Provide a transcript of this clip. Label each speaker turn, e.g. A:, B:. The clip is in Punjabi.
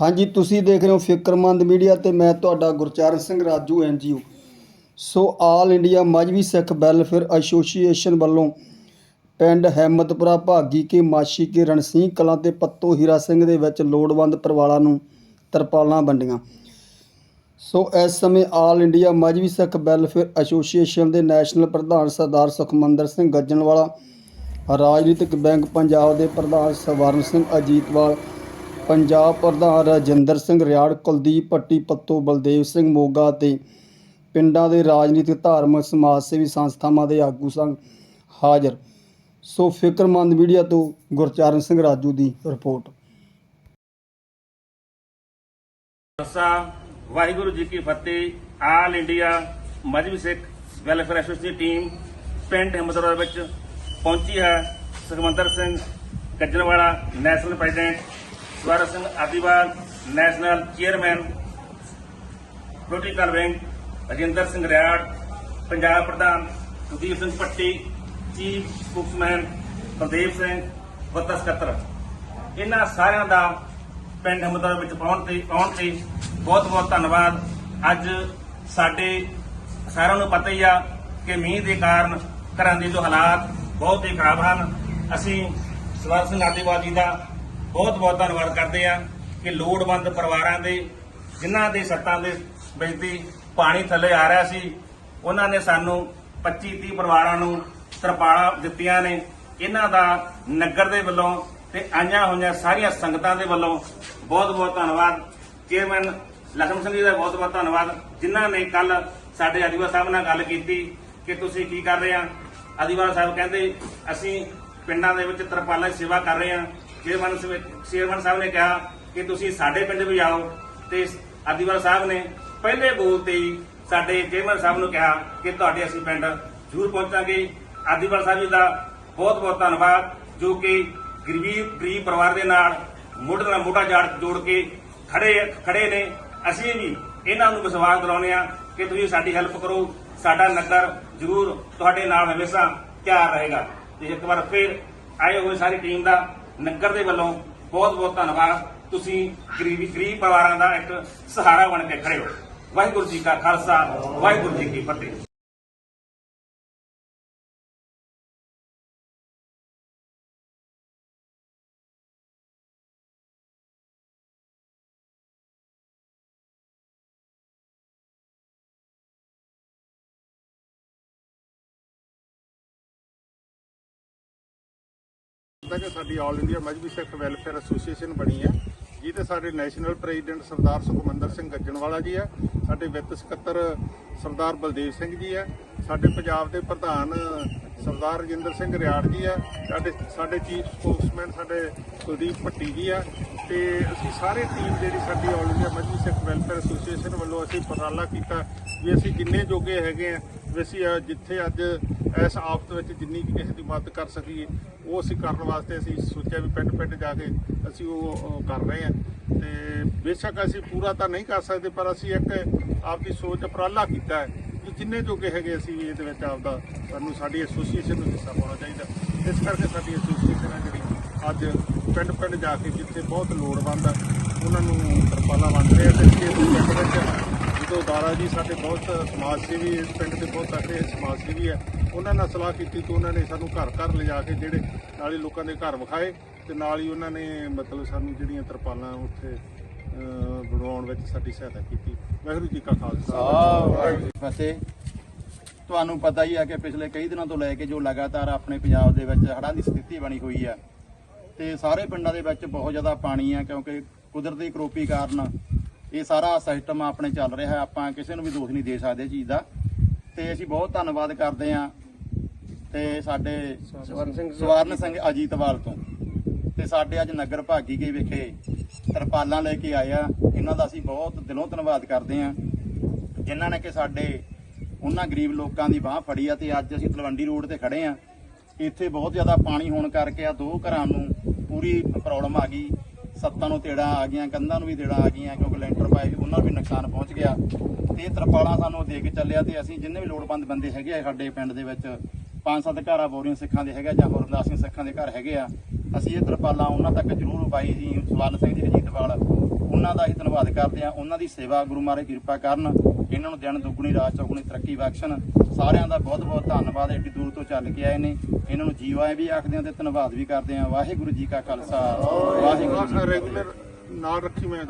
A: ਹਾਂਜੀ, ਤੁਸੀਂ ਦੇਖ ਰਹੇ ਹੋ ਫਿਕਰਮੰਦ ਮੀਡੀਆ ਤੇ ਮੈਂ ਤੁਹਾਡਾ Gurcharan Singh Raju NGO so, all India Mazhabi Sikh welfare association ਵੱਲੋਂ ਪਿੰਡ ਹਿੰਮਤਪੁਰਾ ਭਾਗੀ ਕੇ ਮਾਸ਼ੀ ਕੇ ਰਣਸੀਂਹ ਕਲਾਂ ਤੇ ਪੱਤੋ ਹੀਰਾ ਸਿੰਘ ਦੇ ਵਿੱਚ ਲੋੜਵੰਦ ਪਰਿਵਾਰਾਂ ਨੂੰ ਤਰਪਾਲਾਂ ਵੰਡੀਆਂ। ਸੋ, ਇਸ ਸਮੇਂ all India Mazhabi Sikh welfare association ਦੇ ਨੈਸ਼ਨਲ ਪ੍ਰਧਾਨ ਸਰਦਾਰ ਸੁਖਮੰਦਰ ਸਿੰਘ ਗੱਜਣਵਾਲਾ, ਰਾਜਨੀਤਿਕ ਬੈਂਕ ਪੰਜਾਬ ਦੇ ਪ੍ਰਧਾਨ ਸਵਰਨ ਸਿੰਘ ਅਜੀਤਵਾਲ ਪੰਜਾਬ ਪ੍ਰਧਾਨ ਰਾਜਿੰਦਰ ਸਿੰਘ ਰਿਆੜ, ਕੁਲਦੀਪ ਭੱਟੀ, ਪੱਤੋ ਬਲਦੇਵ ਸਿੰਘ ਮੋਗਾ ਤੇ ਪਿੰਡਾਂ ਦੇ ਰਾਜਨੀਤਿਕ, ਧਾਰਮਿਕ ਸਮਾਜ ਸੇਵੀ ਸੰਸਥਾਵਾਂ ਦੇ ਆਗੂ ਸਨ ਹਾਜ਼ਰ। ਸੋ ਫਿਕਰਮੰਦ ਮੀਡੀਆ ਤੋਂ ਗੁਰਚਰਨ ਸਿੰਘ ਰਾਜੂ ਦੀ ਰਿਪੋਰਟ।
B: ਖਾਲਸਾ, ਵਾਹਿਗੁਰੂ ਜੀ ਕੀ ਫਤਿਹ। All India Mazhabi Sikh welfare association team ਪਿੰਡ ਹਿੰਮਤਪੁਰ ਵਿੱਚ ਪਹੁੰਚੀ ਹੈ। Sukhmandar Singh Gajjanwala national president Sawar Singh Adiwal, national chairman political wing Rajinder Singh Riar, Punjab ਪ੍ਰਧਾਨ ਕੁਲਦੀਪ ਸਿੰਘ ਪੱਟੀ ਚੀਫ ਸਪੋਕਸਮੈਨ ਪ੍ਰਦੀਪ ਸਿੰਘ ਵੱਤਾ ਸਕੱਤਰ ਇਹਨਾਂ ਸਾਰਿਆਂ ਦਾ ਪਿੰਡ ਹਿੰਮਤਪੁਰ ਵਿੱਚ ਪਹੁੰਚ ਤੇ ਪਹੁੰਚ ਤੇ ਬਹੁਤ ਬਹੁਤ ਧੰਨਵਾਦ। ਅੱਜ ਸਾਡੇ ਸਾਰਿਆਂ ਨੂੰ ਪਤਾ ਹੀ ਆ ਕਿ ਮੀਂਹ ਦੇ ਕਾਰਨ ਘਰਾਂ ਦੇ ਜੋ ਹਾਲਾਤ ਬਹੁਤ ਹੀ ਖਰਾਬ ਹਨ। ਅਸੀਂ ਸਵਰ ਸਿੰਘ ਆਦੀਵਾਲ ਜੀ ਦਾ ਬਹੁਤ ਬਹੁਤ ਧੰਨਵਾਦ ਕਰਦੇ ਆ ਕਿ ਲੋੜਵੰਦ ਪਰਿਵਾਰਾਂ ਦੇ, ਜਿਨ੍ਹਾਂ ਦੇ ਸੱਤਾਂ ਦੇ ਵਿੱਚ ਦੀ ਪਾਣੀ ਥੱਲੇ ਆ ਰਿਹਾ ਸੀ, ਉਹਨਾਂ ਨੇ ਸਾਨੂੰ 25 30 ਪਰਿਵਾਰਾਂ ਨੂੰ ਤਰਪਾਲਾਂ ਦਿੱਤੀਆਂ ਨੇ। ਇਹਨਾਂ ਦਾ ਨਗਰ ਦੇ ਵੱਲੋਂ ਤੇ ਆਈਆਂ ਹੋਈਆਂ ਸਾਰੀਆਂ ਸੰਗਤਾਂ ਦੇ ਵੱਲੋਂ ਬਹੁਤ ਬਹੁਤ ਧੰਨਵਾਦ। ਚੇਅਰਮੈਨ ਲਖਮ ਸਿੰਘ ਜੀ ਦਾ ਬਹੁਤ ਬਹੁਤ ਧੰਨਵਾਦ, ਜਿਨ੍ਹਾਂ ਨੇ ਕੱਲ ਸਾਡੇ ਆਦੀਵਾਲ ਸਾਹਿਬ ਨਾਲ ਗੱਲ ਕੀਤੀ ਕਿ ਤੁਸੀਂ ਕੀ ਕਰ ਰਹੇ ਆ। ਆਦੀਵਾਲ ਸਾਹਿਬ ਕਹਿੰਦੇ, ਅਸੀਂ ਪਿੰਡਾਂ ਦੇ ਵਿੱਚ ਤਰਪਾਲਾਂ ਦੀ ਸੇਵਾ ਕਰ ਰਹੇ ਆ। ਚੇਅਰਮੈਨ ਸਵੇ- ਚੇਅਰਮੈਨ ਸਾਹਿਬ ਨੇ ਕਿਹਾ ਕਿ ਤੁਸੀਂ ਸਾਡੇ ਪਿੰਡ ਵੀ ਆਓ ਤੇ ਆਦੀਵਾਲ ਸਾਹਿਬ ਨੇ ਪਹਿਲੇ ਬੋਲ ਤੇ ਹੀ ਸਾਡੇ ਚੇਅਰਮੈਨ ਸਾਹਿਬ ਨੂੰ ਕਿਹਾ ਕਿ ਤੁਹਾਡੇ ਅਸੀਂ ਪਿੰਡ ਜ਼ਰੂਰ ਪਹੁੰਚਾਂਗੇ। ਆਦੀਵਾਲ ਸਾਹਿਬ ਜੀ ਦਾ ਬਹੁਤ ਬਹੁਤ ਧੰਨਵਾਦ, ਜੋ ਕਿ ਗਰੀਬ ਗਰੀਬ ਪਰਿਵਾਰ ਦੇ ਨਾਲ ਮੋਢੇ ਨਾਲ ਮੋਢਾ ਜਾੜ ਜੋੜ ਕੇ ਖੜੇ ਖੜੇ ਨੇ। ਅਸੀਂ ਵੀ ਇਹਨਾਂ ਨੂੰ ਵਿਸ਼ਵਾਸ ਦਿਲਾਉਂਦੇ ਆ ਕਿ ਤੁਸੀਂ ਸਾਡੀ ਹੈਲਪ ਕਰੋ। ਸਾਡਾ ਨਗਰ ਜ਼ਰੂਰ ਤੁਹਾਡੇ ਨਾਲ ਹਮੇਸ਼ਾ ਤਿਆਰ ਰਹੇਗਾ। ਤੇ ਇੱਕ ਵਾਰ ਫਿਰ ਆਏ ਹੋਏ ਸਾਰੀ ਟੀਮ ਦਾ ਨਗਰ ਦੇ ਵੱਲੋਂ ਬਹੁਤ ਬਹੁਤ ਧੰਨਵਾਦ। ਤੁਸੀਂ ਗਰੀਬੀ ਗਰੀਬ ਪਰਿਵਾਰਾਂ ਦਾ ਇੱਕ ਸਹਾਰਾ ਬਣ ਕੇ ਖੜੇ ਹੋ। ਵਾਹਿਗੁਰੂ ਜੀ ਕਾ ਖਾਲਸਾ, ਵਾਹਿਗੁਰੂ ਜੀ ਕੀ ਫਤਿਹ।
C: ਜਿੱਦਾਂ ਕਿ ਸਾਡੀ all India Mazhabi Sikh welfare association ਬਣੀ ਹੈ। ਜਿਹਦੇ ਸਾਡੇ ਨੈਸ਼ਨਲ ਪ੍ਰੈਜ਼ੀਡੈਂਟ ਸਰਦਾਰ ਸੁਖਮੰਦਰ ਸਿੰਘ ਗੱਜਣਵਾਲਾ ਜੀ ਹੈ, ਸਾਡੇ ਵਿੱਤ ਸਕੱਤਰ ਸਰਦਾਰ ਬਲਦੇਵ ਸਿੰਘ ਜੀ ਹੈ। ਸਾਡੇ ਪੰਜਾਬ ਦੇ ਪ੍ਰਧਾਨ ਸਰਦਾਰ ਰਜਿੰਦਰ ਸਿੰਘ ਰਿਆੜ ਜੀ ਆ, ਸਾਡੇ ਸਾਡੇ ਚੀਫ ਸਪੋਕਸਮੈਨ ਸਾਡੇ ਕੁਲਦੀਪ ਭੱਟੀ ਜੀ ਆ, ਤੇ ਅਸੀਂ ਸਾਰੇ ਟੀਮ ਜਿਹੜੀ ਸਾਡੀ all India Mazhabi Sikh welfare association ਵੱਲੋਂ ਅਸੀਂ ਉਪਰਾਲਾ ਕੀਤਾ ਵੀ ਅਸੀਂ ਜਿੰਨੇ ਜੋਗੇ ਹੈਗੇ ਆ, ਵੀ ਅਸੀਂ ਜਿੱਥੇ ਅੱਜ ਇਸ ਆਫਤ ਵਿੱਚ ਜਿੰਨੀ ਕੁ ਕਿਸੇ ਦੀ ਮਦਦ ਕਰ ਸਕੀਏ, ਉਹ ਅਸੀਂ ਕਰਨ ਵਾਸਤੇ ਅਸੀਂ ਸੋਚਿਆ ਵੀ ਪਿੰਡ ਪਿੰਡ ਜਾ ਕੇ ਅਸੀਂ ਉਹ ਕਰ ਰਹੇ ਹਾਂ ਤੇ ਬੇਸ਼ੱਕ ਅਸੀਂ ਪੂਰਾ ਤਾਂ ਨਹੀਂ ਕਰ ਸਕਦੇ, ਪਰ ਅਸੀਂ ਇੱਕ ਆਪਦੀ ਸੋਚ ਉਪਰਾਲਾ ਕੀਤਾ ਹੈ ਜਿੰਨੇ ਜੋਗੇ ਹੈਗੇ ਅਸੀਂ ਇਹਦੇ ਵਿੱਚ ਆਪਦਾ ਸਾਨੂੰ ਸਾਡੀ ਐਸੋਸੀਏਸ਼ਨ ਨੂੰ ਹਿੱਸਾ ਪਾਉਣਾ ਚਾਹੀਦਾ। ਇਸ ਕਰਕੇ ਸਾਡੀ ਐਸੋਸੀਏਸ਼ਨ ਹੈ ਜਿਹੜੀ ਅੱਜ ਪਿੰਡ ਪਿੰਡ ਜਾ ਕੇ ਜਿੱਥੇ ਬਹੁਤ ਲੋੜਵੰਦ ਆ ਉਹਨਾਂ ਨੂੰ ਤਰਪਾਲਾਂ ਵੰਡ ਰਹੇ ਆ ਤੇ ਇਸ ਪਿੰਡ ਵਿੱਚ ਜਦੋਂ ਦਾਰਾ ਜੀ ਸਾਡੇ ਬਹੁਤ ਸਮਾਜ ਸੇਵੀ ਇਸ ਪਿੰਡ ਦੇ ਬਹੁਤ ਸਾਡੇ ਸਮਾਜ ਸੇਵੀ ਹੈ ਉਹਨਾਂ ਨਾਲ ਸਲਾਹ ਕੀਤੀ ਤੇ ਉਹਨਾਂ ਨੇ ਸਾਨੂੰ ਘਰ ਘਰ ਲਿਜਾ ਕੇ ਜਿਹੜੇ ਨਾਲ ਹੀ ਲੋਕਾਂ ਦੇ ਘਰ ਵਿਖਾਏ ਤੇ ਨਾਲ ਹੀ ਉਹਨਾਂ ਨੇ ਮਤਲਬ ਸਾਨੂੰ ਜਿਹੜੀਆਂ ਤਰਪਾਲਾਂ ਉੱਥੇ ਅਹ, ਬਣਾਉਣ ਵਿੱਚ ਸਾਡੀ ਸਹਾਇਤਾ ਕੀਤੀ। ਵਾਹਿਗੁਰੂ ਜੀ ਕਾ ਖਾਲਸਾ।
D: ਫਸੇ ਤੁਹਾਨੂੰ ਪਤਾ ਹੀ ਹੈ ਕਿ ਪਿਛਲੇ ਕਈ ਦਿਨਾਂ ਤੋਂ ਲੈ ਕੇ ਜੋ ਲਗਾਤਾਰ ਆਪਣੇ ਪੰਜਾਬ ਦੇ ਵਿੱਚ ਹੜ੍ਹਾਂ ਦੀ ਸਥਿਤੀ ਬਣੀ ਹੋਈ ਹੈ ਤੇ ਸਾਰੇ ਪਿੰਡਾਂ ਦੇ ਵਿੱਚ ਬਹੁਤ ਜ਼ਿਆਦਾ ਪਾਣੀ ਹੈ ਕਿਉਂਕਿ ਕੁਦਰਤੀ ਕਰੋਪੀ ਕਾਰਨ ਇਹ ਸਾਰਾ ਸਿਸਟਮ ਆਪਣੇ ਚੱਲ ਰਿਹਾ ਹੈ। ਆਪਾਂ ਕਿਸੇ ਨੂੰ ਵੀ ਦੋਸ਼ ਨਹੀਂ ਦੇ ਸਕਦੇ ਚੀਜ਼ ਦਾ। ਤੇ ਅਸੀਂ ਬਹੁਤ ਧੰਨਵਾਦ ਕਰਦੇ ਹਾਂ ਤੇ ਸਾਡੇ ਸਵਰਨ ਸਿੰਘ ਸਵਰਨ ਸਿੰਘ ਅਜੀਤਵਾਲ ਤੋਂ। ਤੇ ਸਾਡੇ ਅੱਜ ਨਗਰ ਭਾਗੀ ਕੇ ਵਿਖੇ ਤਰਪਾਲਾਂ ਲੈ ਕੇ ਆਏ ਆ ਇਹਨਾਂ ਦਾ ਅਸੀਂ ਬਹੁਤ ਦਿਲੋਂ ਧੰਨਵਾਦ ਕਰਦੇ ਹਾਂ। ਜਿਨ੍ਹਾਂ ਨੇ ਕਿ ਸਾਡੇ, ਉਹਨਾਂ ਗਰੀਬ ਲੋਕਾਂ ਦੀ ਬਾਹ ਫੜੀ ਆ ਤੇ ਅੱਜ ਅਸੀਂ ਤਲਵੰਡੀ ਰੋਡ ਤੇ ਖੜੇ ਆ ਇੱਥੇ ਬਹੁਤ ਜ਼ਿਆਦਾ ਪਾਣੀ ਹੋਣ ਕਰਕੇ ਆ ਦੋ ਘਰਾਂ ਨੂੰ ਪੂਰੀ ਪ੍ਰੋਬਲਮ ਆ ਗਈ। ਸੱਤਾਂ ਨੂੰ ਤੇੜਾਂ ਆ ਗਈਆਂ, ਕੰਧਾਂ ਨੂੰ ਵੀ ਤੇੜਾਂ ਆ ਗਈਆਂ ਕਿਉਂਕਿ ਲੈਂਟਰ ਪਾਏ ਉਹਨਾਂ ਨੂੰ ਵੀ ਨੁਕਸਾਨ ਪਹੁੰਚ ਗਿਆ। ਤੇ ਇਹ ਤਰਪਾਲਾਂ ਸਾਨੂੰ ਦੇ ਕੇ ਚੱਲਿਆ ਤੇ ਅਸੀਂ ਜਿੰਨੇ ਵੀ ਲੋੜਵੰਦ ਬੰਦੇ ਹੈਗੇ ਆ ਸਾਡੇ ਪਿੰਡ ਦੇ ਵਿੱਚ, ਪੰਜ ਸੱਤ ਘਰਾਂ ਬੋਰੀਆਂ ਸਿੱਖਾਂ ਦੇ ਹੈਗਾ ਜਾਂ ਹੋਰ ਉਦਾਸੀਆਂ ਸਿੱਖਾਂ ਦੇ ਘਰ ਹੈਗੇ ਆ ਅਸੀਂ ਇਹ ਤਰਪਾਲਾਂ ਉਹਨਾਂ ਤੱਕ ਜ਼ਰੂਰ ਪਾਈ ਜੀ ਸਵਰਨ ਸਿੰਘ ਜੀ ਅਜੀਤਵਾਲ ਉਹਨਾਂ ਦਾ ਹੀ ਧੰਨਵਾਦ ਕਰਦੇ ਆ ਉਹਨਾਂ ਦੀ ਸੇਵਾ ਗੁਰੂ ਮਹਾਰਾਜ ਕਿਰਪਾ ਕਰਨ ਇਹਨਾਂ ਨੂੰ ਦਿਨ ਦੁੱਗਣੀ ਰਾਤ ਚੌਗੁਣੀ ਤਰੱਕੀ ਬਖਸ਼ਣ। ਸਾਰਿਆਂ ਦਾ ਬਹੁਤ ਬਹੁਤ ਧੰਨਵਾਦ ਏਡੀ ਦੂਰ ਤੋਂ ਚੱਲ ਕੇ ਆਏ ਨੇ। ਇਹਨਾਂ ਨੂੰ ਜੀਵਾਏ ਵੀ ਆਖਦੇ ਆ ਤੇ ਧੰਨਵਾਦ ਵੀ ਕਰਦੇ ਆ। ਵਾਹਿਗੁਰੂ ਜੀ ਕਾ ਖਾਲਸਾ। ਵਾਹਿਗੁਰੂ ਜੀ ਕੀ ਫਤਿਹ।
C: ਰੈਗੂਲਰ ਨਾਲ ਰੱਖੀ ਮੈਂ